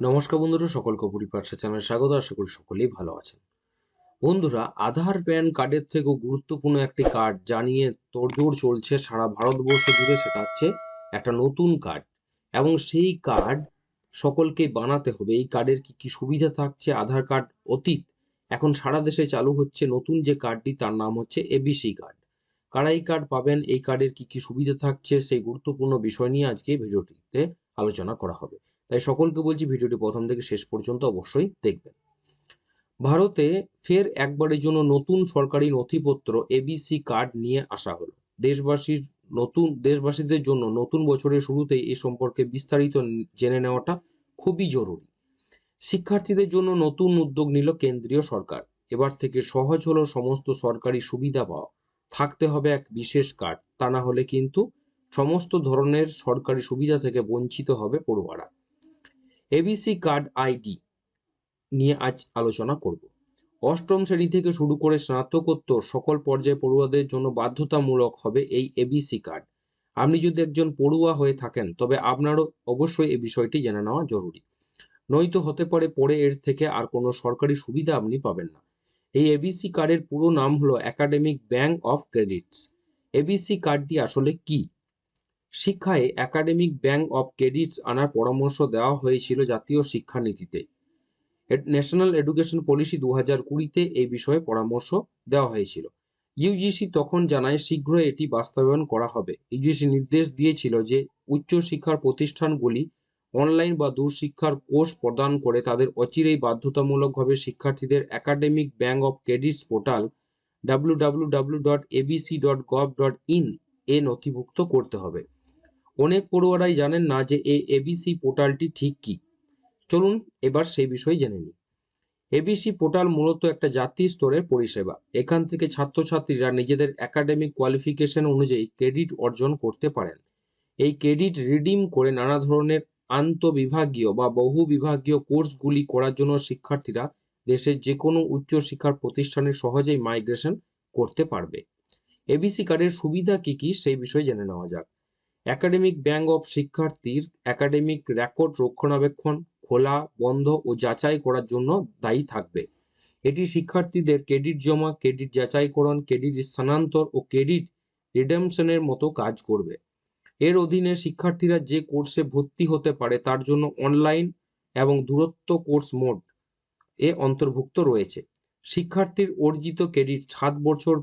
নমস্কার বন্ধুরা, সকলকে পরিপার্শ্ব চ্যানেলে স্বাগত। আশা করি সকলেই ভালো আছেন। বন্ধুরা, আধার প্যান কার্ডের থেকেও গুরুত্বপূর্ণ একটি কার্ড জানিয়ে তোড়জোড় চলছে সারা ভারতবর্ষ জুড়ে, সেটা হচ্ছে একটা নতুন কার্ড। এবং সেই কার্ড সকলকে বানাতে হবে। এই কার্ডের কি কি সুবিধা থাকছে? আধার কার্ড অতীত, এখন সারা দেশে চালু হচ্ছে নতুন যে কার্ডটি, তার নাম হচ্ছে এবিসি কার্ড। কারা এই কার্ড পাবেন? এই কার্ডের কি কি সুবিধা থাকছে? সেই গুরুত্বপূর্ণ বিষয় নিয়ে আজকে ভিডিওটিতে আলোচনা করা হবে। তাই সকলকে বলছি ভিডিওটি প্রথম থেকে শেষ পর্যন্ত অবশ্যই দেখবেন। ভারতে ফের একবারের জন্য নতুন সরকারি নথিপত্র এবিসি কার্ড নিয়ে আসা হলো। দেশবাসীর নতুন, দেশবাসীদের জন্য নতুন বছরের শুরুতেই এ সম্পর্কে বিস্তারিত জেনে নেওয়াটা খুবই জরুরি। শিক্ষার্থীদের জন্য নতুন উদ্যোগ নিল কেন্দ্রীয় সরকার। এবার থেকে সহজ হলো সমস্ত সরকারি সুবিধা পাওয়া। থাকতে হবে এক বিশেষ কার্ড তা না হলে কিন্তু সমস্ত ধরনের সরকারি সুবিধা থেকে বঞ্চিত হবে পড়ুয়ারা। এবিসি কার্ড আইডি নিয়ে আজ আলোচনা করব। অষ্টম শ্রেণি থেকে শুরু করে স্নাতকোত্তর সকল পর্যায়ে পড়ুয়াদের জন্য বাধ্যতামূলক হবে এই এবিসি কার্ড আপনি যদি একজন পড়ুয়া হয়ে থাকেন, তবে আপনারও অবশ্যই এই বিষয়টি জেনে নেওয়া জরুরি। নয়তো হতে পারে পরে এর থেকে আর কোনো সরকারি সুবিধা আপনি পাবেন না। এই এবিসি কার্ডের পুরো নাম হলো academic bank of credits ABC কার্ডটি আসলে কি? শিক্ষায় একাডেমিক ব্যাংক অফ ক্রেডিটস আনার পরামর্শ দেওয়া হয়েছিল জাতীয় শিক্ষানীতিতে। ন্যাশনাল এডুকেশন পলিসি দু হাজার কুড়িতে এই বিষয়ে পরামর্শ দেওয়া হয়েছিল। ইউজিসি তখন জানায় শীঘ্রই এটি বাস্তবায়ন করা হবে। ইউজিসি নির্দেশ দিয়েছিল যে উচ্চশিক্ষার প্রতিষ্ঠানগুলি অনলাইন বা দূরশিক্ষার কোর্স প্রদান করে তাদের অচিরেই বাধ্যতামূলকভাবে শিক্ষার্থীদের academic bank of credits portal W W W dot ABC dot gov dot in এ নথিভুক্ত করতে হবে। অনেক পড়ুয়ারাই জানেন না যে এই এবিসি পোর্টালটি ঠিক কি। চলুন এবার সেই বিষয়ে জেনে নিই। এবিসি পোর্টাল মূলত একটা জাতীয় স্তরের পরিষেবা। এখান থেকে ছাত্রছাত্রীরা নিজেদের একাডেমিক কোয়ালিফিকেশন অনুযায়ী ক্রেডিট অর্জন করতে পারেন। এই ক্রেডিট রিডিম করে নানা ধরনের আন্তঃবিভাগীয় বা বহু বিভাগীয় কোর্সগুলি করার জন্য শিক্ষার্থীরা দেশের যে কোনো উচ্চশিক্ষার প্রতিষ্ঠানে সহজেই মাইগ্রেশন করতে পারবে। এবিসি কার্ডের সুবিধা কি কি সেই বিষয়ে জেনে নেওয়া যাক। একাডেমিক ব্যাংক অফ শিক্ষার্থীর একাডেমিক রেকর্ড রক্ষণাবেক্ষণ খোলা, বন্ধ ও যাচাই করার জন্য দায়ী থাকবে। এটি শিক্ষার্থীদের ক্রেডিট জমা, ক্রেডিট যাচাইকরণ, ক্রেডিট স্থানান্তর ও ক্রেডিট রিডেমশনের মতো কাজ করবে। এর অধীনে শিক্ষার্থীরা যে কোর্সে ভর্তি হতে পারে তার জন্য অনলাইন এবং দূরত্ব কোর্স মোড এ অন্তর্ভুক্ত রয়েছে। শিক্ষার্থীর অর্জিত ক্রেডিট সাত বছর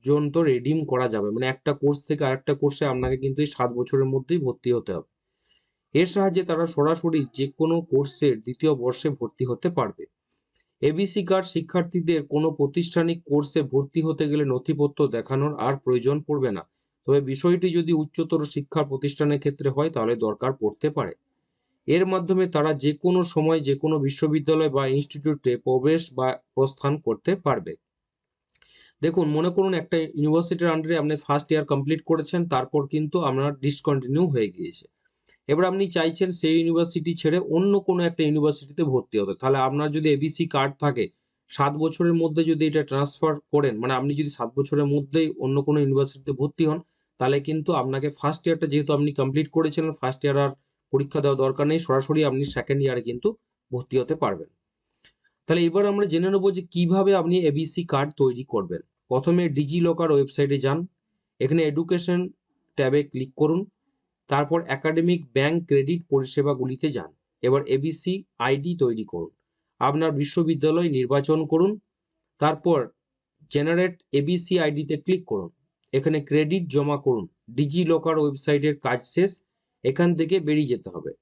পর্যন্ত রেডিম করা যাবে। মানে একটা কোর্স থেকে আরেকটা কোর্সে আপনাকে কিন্তু এই সাত বছরের মধ্যেই ভর্তি হতে হবে। এর সাহায্যে তারা সরাসরি যে কোনো কোর্সের দ্বিতীয় বর্ষে ভর্তি হতে পারবে। এবিসি কার্ড শিক্ষার্থীদের কোনো প্রতিষ্ঠানিক কোর্সে ভর্তি হতে গেলে নথিপত্র দেখানোর আর প্রয়োজন পড়বে না। তবে বিষয়টি যদি উচ্চতর শিক্ষা প্রতিষ্ঠানের ক্ষেত্রে হয়, তাহলে দরকার পড়তে পারে। এর মাধ্যমে তারা যে কোনো সময় যে কোনো বিশ্ববিদ্যালয় বা ইনস্টিটিউটে প্রবেশ বা প্রস্থান করতে পারবে। দেখুন, মনে করুন একটা ইউনিভার্সিটির আন্ডারে আপনি ফার্স্ট ইয়ার কমপ্লিট করেছেন, তারপর কিন্তু আপনার ডিসকন্টিনিউ হয়ে গিয়েছে। এবার আপনি চাইছেন সেই ইউনিভার্সিটি ছেড়ে অন্য কোনো একটা ইউনিভার্সিটিতে ভর্তি হতে। তাহলে আপনার যদি এবিসি কার্ড থাকে, সাত বছরের মধ্যে যদি এটা ট্রান্সফার করেন মানে আপনি যদি সাত বছরের মধ্যেই অন্য কোনো ইউনিভার্সিটিতে ভর্তি হন, তাহলে কিন্তু আপনাকে ফার্স্ট ইয়ারটা যেহেতু আপনি কমপ্লিট করেছিলেন ফার্স্ট ইয়ার আর পরীক্ষা দেওয়া দরকার নেই, সরাসরি আপনি সেকেন্ড ইয়ারে কিন্তু ভর্তি হতে পারবেন। তাহলে এবার আমরা জেনে নেব যে কীভাবে আপনি এবিসি কার্ড তৈরি করবেন। প্রথমে ডিজি লকার ওয়েবসাইটে যান, এখানে এডুকেশন ট্যাবে ক্লিক করুন, তারপর একাডেমিক ব্যাংক ক্রেডিট পরিষেবাগুলিতে যান, এবার এবিসি আইডি তৈরি করুন, আপনার বিশ্ববিদ্যালয় নির্বাচন করুন, তারপর জেনারেট এবিসি আইডিতে ক্লিক করুন, এখানে ক্রেডিট জমা করুন ডিজি লকার ওয়েবসাইটের কাজ শেষ, এখান থেকে বেরিয়ে যেতে হবে,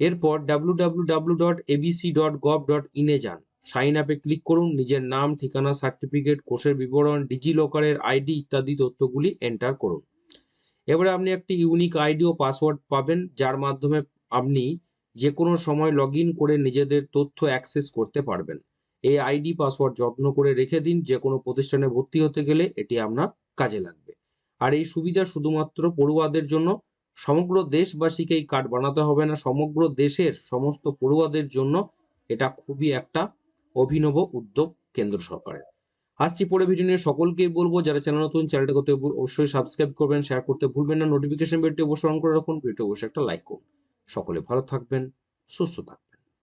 এরপর W W W dot ABC dot gov dot ইনে যান সাইন আপে ক্লিক করুন, নিজের নাম, ঠিকানা সার্টিফিকেট কোর্সের বিবরণ ডিজি লকারের আইডি ইত্যাদি তথ্যগুলি এন্টার করুন। এবারে আপনি একটি ইউনিক আইডি ও পাসওয়ার্ড পাবেন, যার মাধ্যমে আপনি যে কোনো সময় লগ করে নিজেদের তথ্য অ্যাক্সেস করতে পারবেন। এই আইডি পাসওয়ার্ড যত্ন করে রেখে দিন যে কোনো প্রতিষ্ঠানে ভর্তি হতে গেলে এটি আপনার কাজে লাগবে। আর এই সুবিধা শুধুমাত্র পড়ুয়াদের জন্য, সমগ্র দেশবাসীকে এই কার্ড বানাতে হবে না, সমগ্র দেশের সমস্ত পড়ুয়াদের জন্য এটা খুবই একটা অভিনব উদ্যোগ কেন্দ্র সরকারের। আসছি পরে ভিডিও নিয়ে সকলকেই বলব, যারা চ্যানেল নতুন চ্যানেলটা করতে অবশ্যই সাবস্ক্রাইব করবেন শেয়ার করতে ভুলবেন না নোটিফিকেশন বেলটি অবশ্যই অন করে রাখুন ভিডিও অবশ্যই একটা লাইক করুন। সকলে ভালো থাকবেন, সুস্থ থাকবেন।